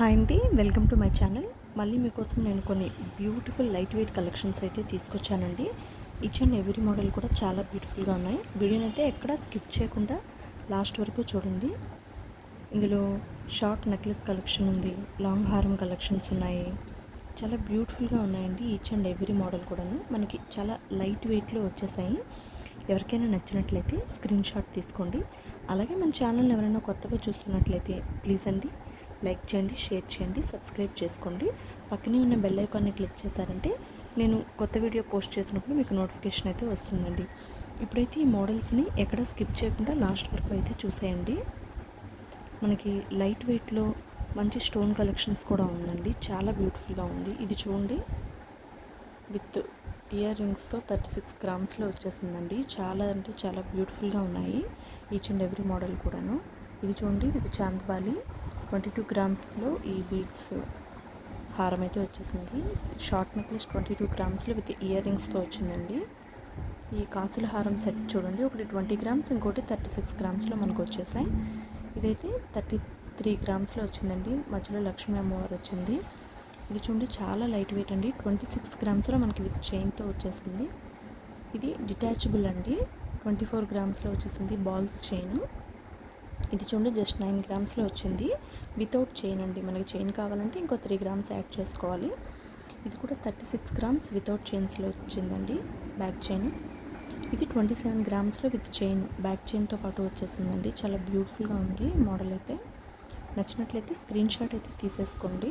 Hi అండి welcome to my channel. మళ్ళీ మీకోసం నేను కొన్ని బ్యూటిఫుల్ లైట్ వెయిట్ కలెక్షన్స్ అయితే తీసుకొచ్చానండి. ఈచ్ అండ్ ఎవ్రీ మోడల్ కూడా చాలా బ్యూటిఫుల్గా ఉన్నాయి. వీడియోని అయితే ఎక్కడ స్కిప్ చేయకుండా లాస్ట్ వరకు చూడండి. ఇందులో షార్ట్ నెక్లెస్ కలెక్షన్ ఉంది లాంగ్ హారం కలెక్షన్స్ ఉన్నాయి. చాలా బ్యూటిఫుల్గా ఉన్నాయండి ఈచ్ అండ్ ఎవ్రీ మోడల్ కూడాను. మనకి చాలా లైట్ వెయిట్లో వచ్చేసాయి. ఎవరికైనా నచ్చినట్లయితే స్క్రీన్ షాట్ తీసుకోండి. అలాగే మన ఛానల్ని ఎవరైనా కొత్తగా చూస్తున్నట్లయితే ప్లీజ్ అండి లైక్ చేయండి షేర్ చేయండి సబ్స్క్రైబ్ చేసుకోండి. పక్కనే ఉన్న బెల్ ఐకాన్ని క్లిక్ చేశారంటే నేను కొత్త వీడియో పోస్ట్ చేసినప్పుడు మీకు నోటిఫికేషన్ అయితే వస్తుందండి. ఇప్పుడైతే ఈ మోడల్స్ని ఎక్కడ స్కిప్ చేయకుండా లాస్ట్ వరకు అయితే చూసేయండి. మనకి లైట్ వెయిట్లో మంచి స్టోన్ కలెక్షన్స్ కూడా ఉందండి. చాలా బ్యూటిఫుల్గా ఉంది. ఇది చూడండి. విత్ ఇయర్ రింగ్స్తో థర్టీ సిక్స్ గ్రామ్స్లో వచ్చేసిందండి. చాలా అంటే చాలా బ్యూటిఫుల్గా ఉన్నాయి. ఈచ్ అండ్ ఎవ్రీ మోడల్ కూడాను. ఇది చూడండి. విత్ చాంద్బాలి ట్వంటీ టూ గ్రామ్స్లో ఈ బీడ్స్ హారం అయితే వచ్చేసింది. షార్ట్ నెక్లెస్ ట్వంటీ టూ గ్రామ్స్లో విత్ ఇయర్ రింగ్స్తో వచ్చిందండి. ఈ కాసుల హారం సెట్ చూడండి. ఒకటి ట్వంటీ గ్రామ్స్ ఇంకోటి థర్టీ సిక్స్ గ్రామ్స్లో మనకు వచ్చేసాయి. ఇదైతే థర్టీ త్రీ గ్రామ్స్లో వచ్చిందండి. మధ్యలో లక్ష్మీ అమ్మవారు వచ్చింది. ఇది చూడండి చాలా లైట్ వెయిట్ అండి. ట్వంటీ సిక్స్ గ్రామ్స్లో మనకి విత్ చైన్తో వచ్చేసింది. ఇది డిటాచబుల్ అండి. ట్వంటీ ఫోర్ గ్రామ్స్లో వచ్చేసింది బాల్స్ చైన్. ఇది చూడండి జస్ట్ నైన్ గ్రామ్స్లో వచ్చింది. వితౌట్ చైన్ అండి. మనకి చైన్ కావాలంటే ఇంకో త్రీ గ్రామ్స్ యాడ్ చేసుకోవాలి. ఇది కూడా థర్టీ సిక్స్ గ్రామ్స్ వితౌట్ చైన్స్లో వచ్చిందండి బ్యాక్ చైన్. ఇది ట్వంటీ సెవెన్ గ్రామ్స్లో విత్ చైన్ బ్యాక్ చైన్తో పాటు వచ్చేసిందండి. చాలా బ్యూటిఫుల్గా ఉంది మోడల్ అయితే. నచ్చినట్లయితే స్క్రీన్ షాట్ అయితే తీసేసుకోండి.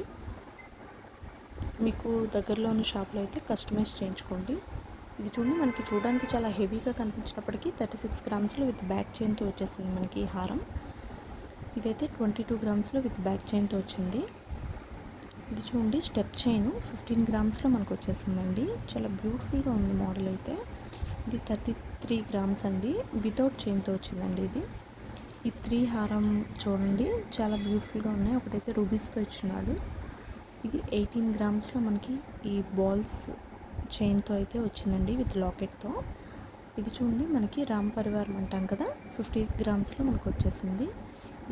మీకు దగ్గరలో ఉన్న షాప్లో అయితే కస్టమైజ్ చేయించుకోండి. ఇది చూడండి మనకి చూడడానికి చాలా హెవీగా కనిపించినప్పటికీ థర్టీ సిక్స్ గ్రామ్స్లో విత్ బ్యాక్ చైన్తో వచ్చేసింది మనకి హారం. ఇదైతే ట్వంటీ టూ గ్రామ్స్లో విత్ బ్యాక్ చైన్తో వచ్చింది. ఇది చూడండి స్టెప్ చైన్ ఫిఫ్టీన్ గ్రామ్స్లో మనకు వచ్చేసిందండి. చాలా బ్యూటిఫుల్గా ఉంది మోడల్ అయితే. ఇది థర్టీ త్రీ గ్రామ్స్ అండి. వితౌట్ చైన్తో వచ్చిందండి ఇది. ఈ త్రీ హారం చూడండి చాలా బ్యూటిఫుల్గా ఉన్నాయి. ఒకటైతే రూబీస్తో ఇచ్చినాడు. ఇది ఎయిటీన్ గ్రామ్స్లో మనకి ఈ బాల్స్ చైన్తో అయితే వచ్చిందండి విత్ లాకెట్తో. ఇది చూడండి మనకి రామ్ పరివారం అంటాం కదా ఫిఫ్టీ గ్రామ్స్లో మనకు వచ్చేసింది.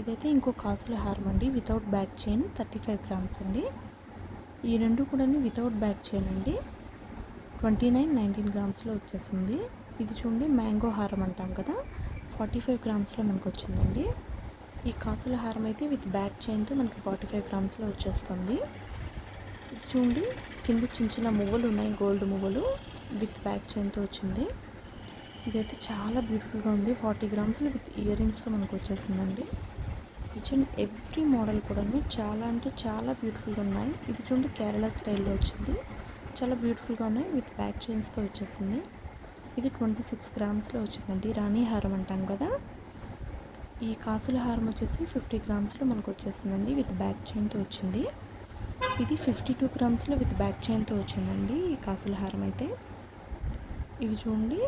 ఇదైతే ఇంకో కాసుల హారం అండి without back chain thirty five grams అండి. ఈ రెండు కూడా వితౌట్ బ్యాక్ చైన్ అండి ట్వంటీ నైన్ నైన్టీన్ గ్రామ్స్లో వచ్చేసింది. ఇది చూడండి మ్యాంగో హారం అంటాం కదా ఫార్టీ ఫైవ్ గ్రామ్స్లో మనకు వచ్చిందండి. ఈ కాసుల హారం అయితే విత్ బ్యాక్ చైన్తో మనకి ఫార్టీ ఫైవ్ గ్రామ్స్లో వచ్చేస్తుంది. చూడండి. కింద చిన్న చిన్న మువ్వలు ఉన్నాయి. గోల్డ్ మువ్వలు విత్ బ్యాక్ చైన్తో వచ్చింది. ఇదైతే చాలా బ్యూటిఫుల్గా ఉంది. ఫార్టీ గ్రామ్స్లో విత్ ఇయర్ రింగ్స్తో మనకు వచ్చేసిందండి. ఈచ్ అండ్ ఎవ్రీ మోడల్ కూడా చాలా అంటే చాలా బ్యూటిఫుల్గా ఉన్నాయి. ఇది చూడండి కేరళ స్టైల్లో వచ్చింది. చాలా బ్యూటిఫుల్గా ఉన్నాయి. విత్ బ్యాక్ చైన్స్తో వచ్చేసింది. ఇది ట్వంటీ సిక్స్ గ్రామ్స్లో వచ్చిందండి. రాణి హారం అంటాం కదా. ఈ కాసుల హారం వచ్చేసి ఫిఫ్టీ గ్రామ్స్లో మనకు వచ్చేసిందండి. విత్ బ్యాక్ చైన్తో వచ్చింది. ఇది ఫిఫ్టీ టూ గ్రామ్స్లో విత్ బ్యాక్ చైన్తో వచ్చిందండి. ఈ కాసుల హారం అయితే. ఇవి చూడండి.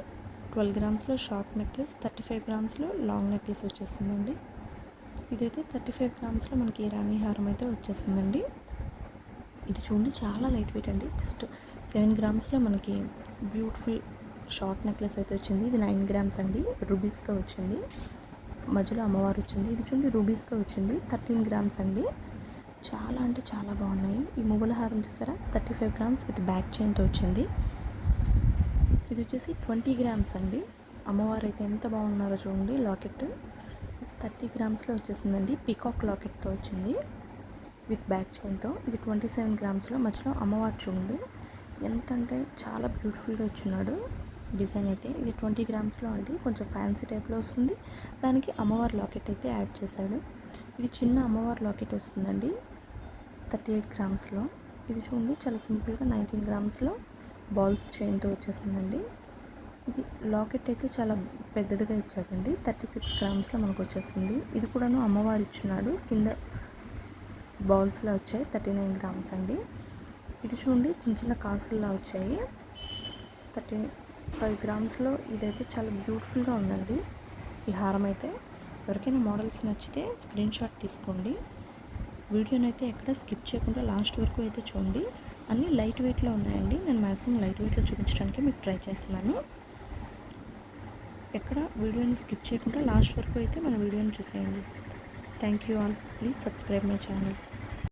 ట్వెల్వ్ గ్రామ్స్లో షార్ట్ నెక్లెస్ థర్టీ ఫైవ్ గ్రామ్స్లో లాంగ్ నెక్లెస్ వచ్చేసిందండి ఇదైతే థర్టీ ఫైవ్ గ్రామ్స్లో మనకి రాణి హారం అయితే వచ్చేసిందండి ఇది చూడండి చాలా లైట్ వెయిట్ అండి. జస్ట్ సెవెన్ గ్రామ్స్లో మనకి బ్యూటిఫుల్ షార్ట్ నెక్లెస్ అయితే వచ్చింది. ఇది నైన్ గ్రామ్స్ అండి. రూబీస్తో వచ్చింది. మధ్యలో అమ్మవారు వచ్చింది. ఇది చూడండి రూబీస్తో వచ్చింది. థర్టీన్ గ్రామ్స్ అండి. చాలా అంటే చాలా బాగున్నాయి. ఈ మువ్వల హారం చూసారా? Thirty five grams with back చైన్తో వచ్చింది. ఇది వచ్చేసి ట్వంటీ గ్రామ్స్ అండి. అమ్మవారు అయితే ఎంత బాగున్నారో చూడండి లాకెట్. థర్టీ గ్రామ్స్లో వచ్చేసిందండి. పీకాక్ లాకెట్తో వచ్చింది విత్ బ్యాక్ చైన్తో ఇది ట్వంటీ సెవెన్ గ్రామ్స్లో మధ్యలో అమ్మవారు చూడండి ఎంత అంటే చాలా బ్యూటిఫుల్గా ఇచ్చున్నాడు డిజైన్ అయితే. ఇది ట్వంటీ గ్రామ్స్లో అండి. కొంచెం ఫ్యాన్సీ టైప్లో వస్తుంది. దానికి అమ్మవారి లాకెట్ అయితే యాడ్ చేశాడు. ఇది చిన్న అమ్మవారి లాకెట్ వస్తుందండి. థర్టీ ఎయిట్ గ్రామ్స్లో. ఇది చూడండి చాలా సింపుల్గా నైన్టీన్ గ్రామ్స్లో బాల్స్ చైన్తో వచ్చేసిందండి ఇది లాకెట్ అయితే చాలా పెద్దదిగా ఇచ్చాడండి. థర్టీ సిక్స్ గ్రామ్స్లో మనకు వచ్చేస్తుంది. ఇది కూడాను అమ్మవారు ఇచ్చున్నాడు కింద బాల్స్లో వచ్చాయి థర్టీ నైన్ గ్రామ్స్ అండి. ఇది చూడండి చిన్న చిన్న కాసుల్లా వచ్చాయి. థర్టీ ఫైవ్ గ్రామ్స్లో ఇదైతే చాలా బ్యూటిఫుల్గా ఉందండి. ఈ హారం అయితే ఎవరికైనా మోడల్స్ నచ్చితే స్క్రీన్ షాట్ తీసుకోండి. వీడియోని అయితే ఎక్కడ స్కిప్ చేయకుండా లాస్ట్ వరకు అయితే చూడండి. అన్నీ లైట్ వెయిట్లో ఉన్నాయండి. నేను మ్యాక్సిమం లైట్ వెయిట్లో చూపించడానికి మీకు ట్రై చేస్తున్నాను. ఎక్కడ వీడియోని స్కిప్ చేయకుండా లాస్ట్ వరకు అయితే మన వీడియోని చూసేయండి. Thank you all. Please subscribe my channel.